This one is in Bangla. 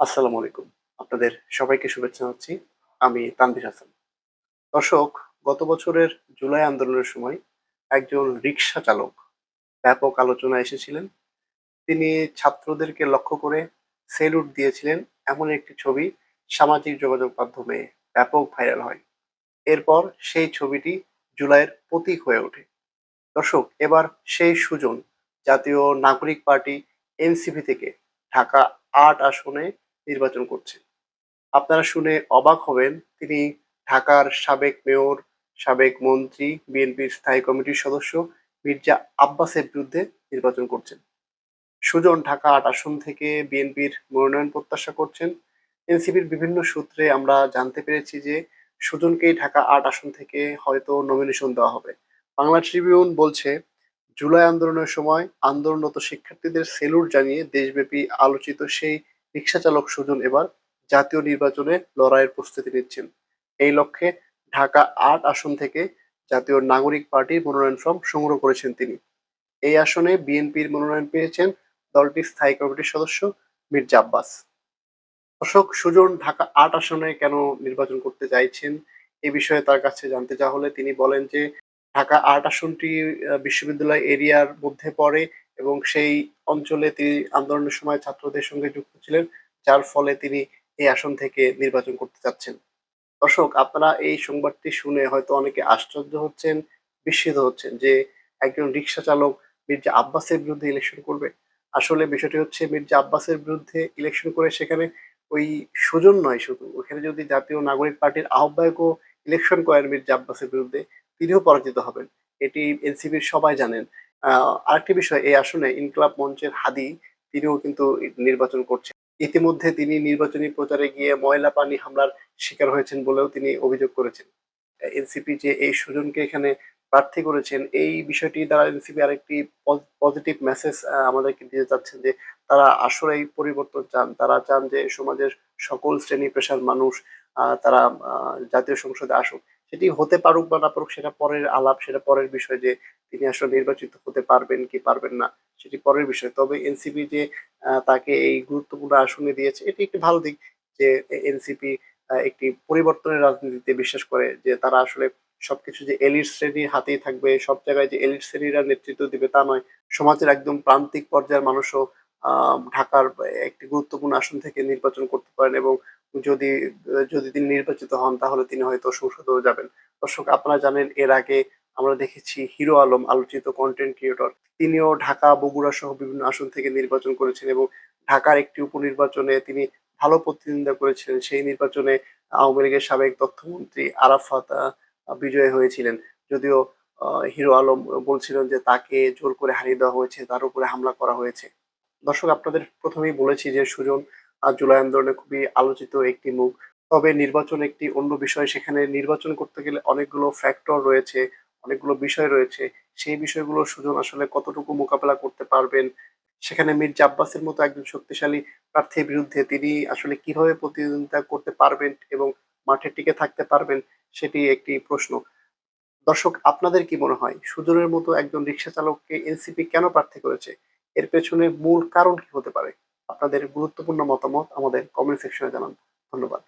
আসসালামু আলাইকুম। আপনাদের সবাইকে শুভেচ্ছা জানাচ্ছি। আমি তানভীর হাসান। দর্শক, গত বছরের জুলাই আন্দোলনের সময় একজন রিক্সা চালক ব্যাপক আলোচনা এসেছিলেন। তিনি ছাত্রদেরকে লক্ষ্য করে সেলুট দিয়েছিলেন। এমন একটি ছবি সামাজিক যোগাযোগ মাধ্যমে ব্যাপক ভাইরাল হয়। এরপর সেই ছবিটি জুলাইয়ের প্রতীক হয়ে ওঠে। দর্শক, এবার সেই সুজন জাতীয় নাগরিক পার্টি এনসিপি থেকে ঢাকা আট আসনে নির্বাচন করছে আপনারা শুনে অবাক হবেন, তিনি ঢাকার সাবেক মেয়র, সাবেক মন্ত্রী, বিএনপির স্থায়ী কমিটির সদস্য মির্জা আব্বাসের বিরুদ্ধে নির্বাচন করছেন। সুজন ঢাকা আট আসন থেকে বিএনপির মনোনয়ন প্রত্যাশা করছেন। এনসিপির বিভিন্ন সূত্রে আমরা জানতে পেরেছি যে সুজনকেই ঢাকা আট আসন থেকে হয়তো নমিনেশন দেওয়া হবে। বাংলা ট্রিবিউন বলছে, জুলাই আন্দোলনের সময় আন্দোলনরত শিক্ষার্থীদের সেলুট জানিয়ে দেশব্যাপী আলোচিত সেই রিক্সা চালক সুজন এবার জাতীয় নির্বাচনে লড়াইয়ের প্রস্তুতি নিচ্ছেন। এই লক্ষ্যে ঢাকা আট আসন থেকে জাতীয় নাগরিক পার্টির মনোনয়ন ফর্ম সংগ্রহ করেছেন তিনি। এই আসনে বিএনপির মনোনয়ন পেয়েছেন দলটির স্থায়ী কমিটির সদস্য মির্জা আব্বাস। অশোক সুজন ঢাকা আট আসনে কেন নির্বাচন করতে চাইছেন এ বিষয়ে তার কাছে জানতে চাওয়া হলে তিনি বলেন যে ঢাকা আর্ট আসনটি বিশ্ববিদ্যালয় এরিয়ার মধ্যে পড়ে এবং সেই অঞ্চলে তিনি আন্দোলনের সময় ছাত্রদের সঙ্গে যুক্ত ছিলেন, যার ফলে তিনি এই আসন থেকে নির্বাচন করতে চাচ্ছেন। দর্শক, আপনারা এই সংবাদটি শুনে হয়তো অনেকে আশ্চর্য হচ্ছেন, বিস্মিত হচ্ছেন যে একজন রিক্সা চালক মির্জা আব্বাসের বিরুদ্ধে ইলেকশন করবে। আসলে বিষয়টি হচ্ছে, মির্জা আব্বাসের বিরুদ্ধে ইলেকশন করে সেখানে ওই সুজন নয় শুধু। ওখানে যদি জাতীয় নাগরিক পার্টির আহ্বায়কও ইলেকশন করেন মির্জা আব্বাসের বিরুদ্ধে তিনিও পরাজিত হবেন। এটি এনসিপির সবাই জানেন। আরেকটি বিষয়, এই আসনে ইনকলাব মঞ্চের হাদি তিনিও কিন্তু নির্বাচন করছেন। ইতিমধ্যে তিনি নির্বাচনী প্রচারে গিয়ে ময়লা পানি হামলার শিকার হয়েছেন বলেও তিনি অভিযোগ করেছেন। এনসিপি যে এই সুজনকে এখানে প্রার্থী করেছেন, এই বিষয়টি দ্বারা এনসিপি আরেকটি পজিটিভ মেসেজ আমাদেরকে দিয়ে যাচ্ছেন যে তারা আসলেই পরিবর্তন চান। তারা চান যে সমাজের সকল শ্রেণি পেশার মানুষ তারা জাতীয় সংসদে আসুক। সেটি হতে পারুক বা না পারুক, সেটা পরের আলাপ, সেটা পরের বিষয় যে তিনি আসলে নির্বাচিত হতে পারবেন কি পারবেন না, সেটি পরের বিষয়। তবে এনসিপি যে তাকে এই গুরুত্বপূর্ণ আসনে দিয়েছে, এটি একটি ভালো দিক যে এনসিপি একটি পরিবর্তনের রাজনীতিতে বিশ্বাস করে যে, তারা আসলে সবকিছু যে এলিট শ্রেণির হাতেই থাকবে, সব জায়গায় যে এলিট শ্রেণীরা নেতৃত্ব দিবে তা নয়। সমাজের একদম প্রান্তিক পর্যায়ের মানুষও ঢাকার একটি গুরুত্বপূর্ণ আসন থেকে নির্বাচন করতে পারেন এবং যদি যদি তিনি নির্বাচিত হন, তাহলে তিনি হয়তো সংসদেও যাবেন। দর্শক, আপনারা জানেন, এর আগে আমরা দেখেছি হিরো আলম, আলোচিত কন্টেন্ট ক্রিয়েটর তিনিও ঢাকা, বগুড়া সহ বিভিন্ন আসন থেকে নির্বাচন করেছেন এবং ঢাকার একটি উপনির্বাচনে তিনি ভালো প্রতিদ্বন্দ্বিতা করেছিলেন। সেই নির্বাচনে আওয়ামী লীগের সাবেক তথ্যমন্ত্রী আরাফাত বিজয়ী হয়েছিলেন। যদিও হিরো আলম বলছিলেন যে তাকে জোর করে হারিয়ে দেওয়া হয়েছে, তার উপরে হামলা করা হয়েছে। দর্শক আপনাদের প্রথমেই বলেছি যে সুজন আহ, জুলাই আন্দোলনে খুবই আলোচিত একটি মুখ। তবে নির্বাচন একটি অন্য বিষয়। সেখানে নির্বাচন করতে গেলে অনেকগুলো ফ্যাক্টর রয়েছে অনেকগুলো বিষয় রয়েছে। সেই বিষয়গুলো সুজন আসলে কতটুকু মোকাবেলা করতে পারবেন? সেখানে মির্জা আব্বাসের মতো একজন শক্তিশালী প্রার্থীর বিরুদ্ধে তিনি আসলে কীভাবে প্রতিদ্বন্দ্বিতা করতে পারবেন এবং মাঠে টিকে থাকতে পারবেন সেটি একটি প্রশ্ন। দর্শক আপনাদের কি মনে হয়? সুজনের মতো একজন রিক্সা চালককে এনসিপি কেন প্রার্থী করেছে? এর পেছনে মূল কারণ কি হতে পারে? আপনাদের গুরুত্বপূর্ণ মতামত আমাদের কমেন্ট সেকশনে জানান। ধন্যবাদ।